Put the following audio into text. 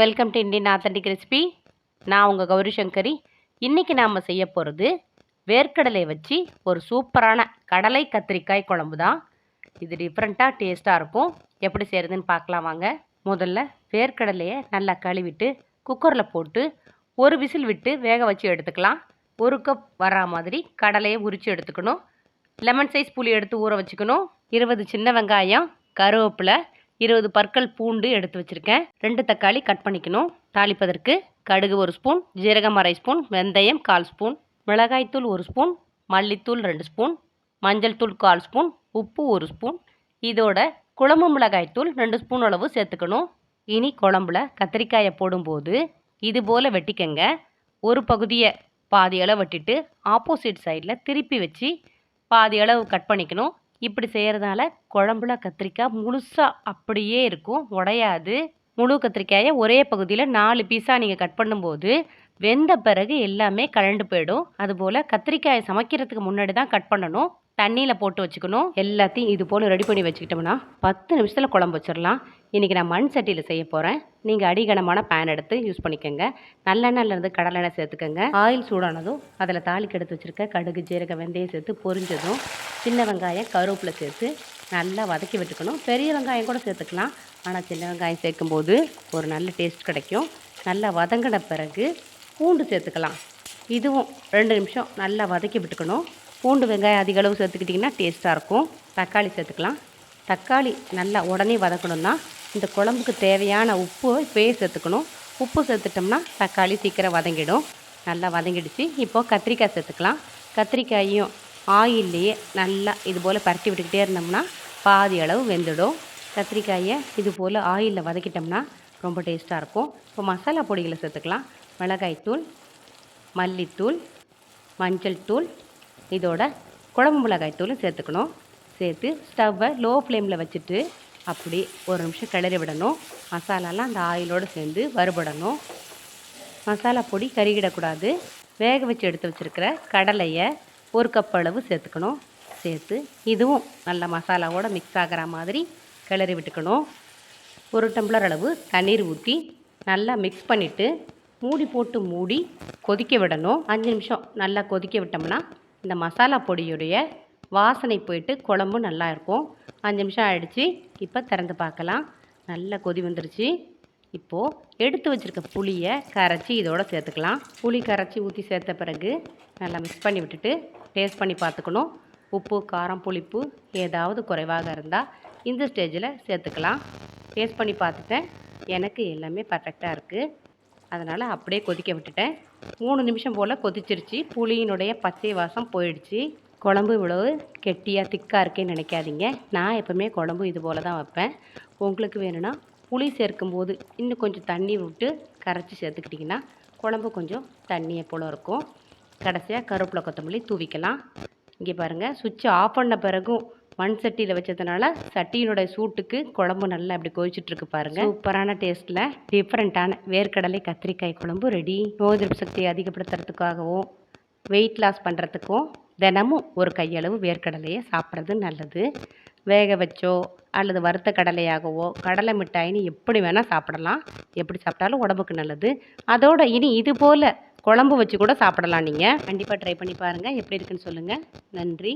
Welcome to Indian authentic recipe நான் உங்கள் கௌரி சங்கரி. இன்றைக்கி நாம் செய்ய போகிறது வேர்க்கடலை வச்சு ஒரு சூப்பரான கடலை கத்திரிக்காய் குழம்பு தான். இது டிஃப்ரெண்ட்டாக டேஸ்ட்டாக இருக்கும். எப்படி செய்கிறதுன்னு பார்க்கலாம் வாங்க. முதல்ல வேர்க்கடலையை நல்லா கழுவிட்டு குக்கரில் போட்டு ஒரு விசில் விட்டு வேக வச்சு எடுத்துக்கலாம். ஒரு கப் வரா மாதிரி கடலையை உரித்து எடுத்துக்கணும். லெமன் சைஸ் புளி எடுத்து ஊற வச்சுக்கணும். இருபது சின்ன வெங்காயம் கருவேப்பிலை இருபது பற்கள் பூண்டு எடுத்து வச்சுருக்கேன். ரெண்டு தக்காளி கட் பண்ணிக்கணும். தாளிப்பதற்கு கடுகு ஒரு ஸ்பூன் ஜீரகம் அரை ஸ்பூன் வெந்தயம் கால் ஸ்பூன் மிளகாய்த்தூள் ஒரு ஸ்பூன் மல்லித்தூள் ரெண்டு ஸ்பூன் மஞ்சள் தூள் கால் ஸ்பூன் உப்பு ஒரு ஸ்பூன். இதோட குழம்பு மிளகாய்த்தூள் ரெண்டு ஸ்பூன் அளவு சேர்த்துக்கணும். இனி குழம்புல கத்திரிக்காயை போடும்போது இது போல் வெட்டிக்கங்க. ஒரு பகுதியை பாதி அளவு வெட்டிட்டு ஆப்போசிட் சைடில் திருப்பி வச்சு பாதி அளவு கட் பண்ணிக்கணும். இப்படி செய்கிறதுனால குழம்புல கத்திரிக்காய் முழுசாக அப்படியே இருக்கும் உடையாது. முழு கத்திரிக்காயை ஒரே பகுதியில் நாலு பீஸாக நீங்கள் கட் பண்ணும்போது வெந்த பிறகு எல்லாமே கலண்டு போயிடும். அதுபோல் கத்திரிக்காயை சமைக்கிறதுக்கு முன்னாடி தான் கட் பண்ணணும். தண்ணியில் போட்டு வச்சுக்கணும். எல்லாத்தையும் இது போல் ரெடி பண்ணி வச்சுக்கிட்டோம்னா பத்து நிமிஷத்தில் குழம்பு வச்சிடலாம் இன்றைக்கி நான் மண் சட்டியில் செய்ய போகிறேன் நீங்கள் அடிகனமான பேன் எடுத்து யூஸ் பண்ணிக்கோங்க. நல்லெண்ணெயிலேருந்து கடலெண்ணெய் சேர்த்துக்கோங்க. ஆயில் சூடானதும் அதில் தாளிக்கு எடுத்து வச்சுருக்க கடுகு ஜீரக வெந்தயம் சேர்த்து பொரிஞ்சதும் சின்ன வெங்காயம் கருவேப்பிலை சேர்த்து நல்லா வதக்கி விட்டுக்கணும். பெரிய வெங்காயம் கூட சேர்த்துக்கலாம். ஆனால் சின்ன வெங்காயம் சேர்க்கும்போது ஒரு நல்ல டேஸ்ட் கிடைக்கும். நல்லா வதங்கின பிறகு பூண்டு சேர்த்துக்கலாம். இதுவும் ரெண்டு நிமிஷம் நல்லா வதக்கி விட்டுக்கணும். பூண்டு வெங்காயம் அதிக அளவு சேர்த்துக்கிட்டிங்கன்னா டேஸ்ட்டாக இருக்கும். தக்காளி சேர்த்துக்கலாம். தக்காளி நல்லா உடனே வதக்கணும்னா இந்த குழம்புக்கு தேவையான உப்பு இப்போயே சேர்த்துக்கணும். உப்பு சேர்த்துட்டோம்னா தக்காளி சீக்கிரம் வதங்கிடும். நல்லா வதங்கிடுச்சு. இப்போது கத்திரிக்காய் சேர்த்துக்கலாம். கத்திரிக்காயும் ஆயில்லையே நல்லா இது போல் பரட்டி விட்டுக்கிட்டே இருந்தோம்னா பாதி அளவு வெந்துடும். கத்திரிக்காயை இது போல் ஆயிலில் வதக்கிட்டோம்னா ரொம்ப டேஸ்ட்டாக இருக்கும். இப்போ மசாலா பொடிகளை சேர்த்துக்கலாம். மிளகாய்த்தூள் மல்லித்தூள் மஞ்சள் தூள் இதோட குழம்பு மிளகாய் தூளும் சேர்த்துக்கணும். சேர்த்து ஸ்டவ்வை லோ ஃப்ளேமில் வச்சுட்டு அப்படி ஒரு நிமிஷம் கிளறி விடணும். மசாலாலாம் அந்த ஆயிலோடு சேர்ந்து வறுபடணும். மசாலா பொடி கருகிடக்கூடாது. வேக வச்சு எடுத்து வச்சுருக்கிற கடலையை ஒரு கப் அளவு சேர்த்துக்கணும். சேர்த்து இதுவும் நல்ல மசாலாவோடு மிக்ஸ் ஆகிற மாதிரி கிளறி விட்டுக்கணும். ஒரு டம்ளர் அளவு தண்ணீர் ஊற்றி நல்லா மிக்ஸ் பண்ணிவிட்டு மூடி போட்டு மூடி கொதிக்க விடணும். அஞ்சு நிமிஷம் நல்லா கொதிக்க விட்டோம்னா இந்த மசாலா பொடியுடைய வாசனை போயிட்டு குழம்பும் நல்லா இருக்கும். அஞ்சு நிமிஷம் ஆகிடுச்சு இப்போ திறந்து பார்க்கலாம். நல்லா கொதி வந்துருச்சு. இப்போது எடுத்து வச்சுருக்க புளியை கரைச்சி இதோடு சேர்த்துக்கலாம். புளி கரைச்சி ஊற்றி சேர்த்த பிறகு நல்லா மிக்ஸ் பண்ணி விட்டுட்டு டேஸ்ட் பண்ணி பார்த்துக்கணும். உப்பு காரம் புளிப்பு ஏதாவது குறைவாக இருந்தால் இந்த ஸ்டேஜில் சேர்த்துக்கலாம். டேஸ்ட் பண்ணி பார்த்துட்டேன். எனக்கு எல்லாமே பர்ஃபெக்டாக இருக்குது அதனால் அப்படியே கொதிக்க விட்டுட்டேன். மூணு நிமிஷம் போல் கொதிச்சிருச்சு. புளியினுடைய பச்சை வாசம் போயிடுச்சு. குழம்பு இவ்வளவு கெட்டியாக திக்காக இருக்கேன்னு நினைக்காதீங்க. நான் எப்போவுமே குழம்பு இது போல் தான் வைப்பேன். உங்களுக்கு வேணும்னா புளி சேர்க்கும்போது இன்னும் கொஞ்சம் தண்ணி விட்டு கரைச்சி சேர்த்துக்கிட்டிங்கன்னா குழம்பு கொஞ்சம் தண்ணியை போல் இருக்கும். கடைசியாக கருவேப்பிலை கொத்தமல்லி தூவிக்கலாம். இங்கே பாருங்கள் சுவிட்சை ஆஃப் பண்ண பிறகும் மண் சட்டியில் வச்சதுனால சட்டியினுடைய சூட்டுக்கு குழம்பு நல்லா அப்படி கொதிச்சுட்ருக்கு பாருங்கள் சூப்பரான டேஸ்ட்டில் டிஃப்ரெண்ட்டான வேர்க்கடலை கத்திரிக்காய் குழம்பு ரெடி நோய் எதிர்ப்பு சக்தியை அதிகப்படுத்துறதுக்காகவும் வெயிட் லாஸ் பண்ணுறதுக்கும் தினமும் ஒரு கையளவு வேர்க்கடலையை சாப்பிட்றது நல்லது. வேக வச்சோ அல்லது வறுத்த கடலையாகவோ கடலை மிட்டாயின்னு எப்படி வேணால் சாப்பிடலாம். எப்படி சாப்பிட்டாலும் உடம்புக்கு நல்லது. அதோட இனி இது போல் குழம்பு வச்சு கூட சாப்பிடலாம் நீங்கள் கண்டிப்பாக ட்ரை பண்ணி பாருங்கள் எப்படி இருக்குன்னு சொல்லுங்கள் நன்றி.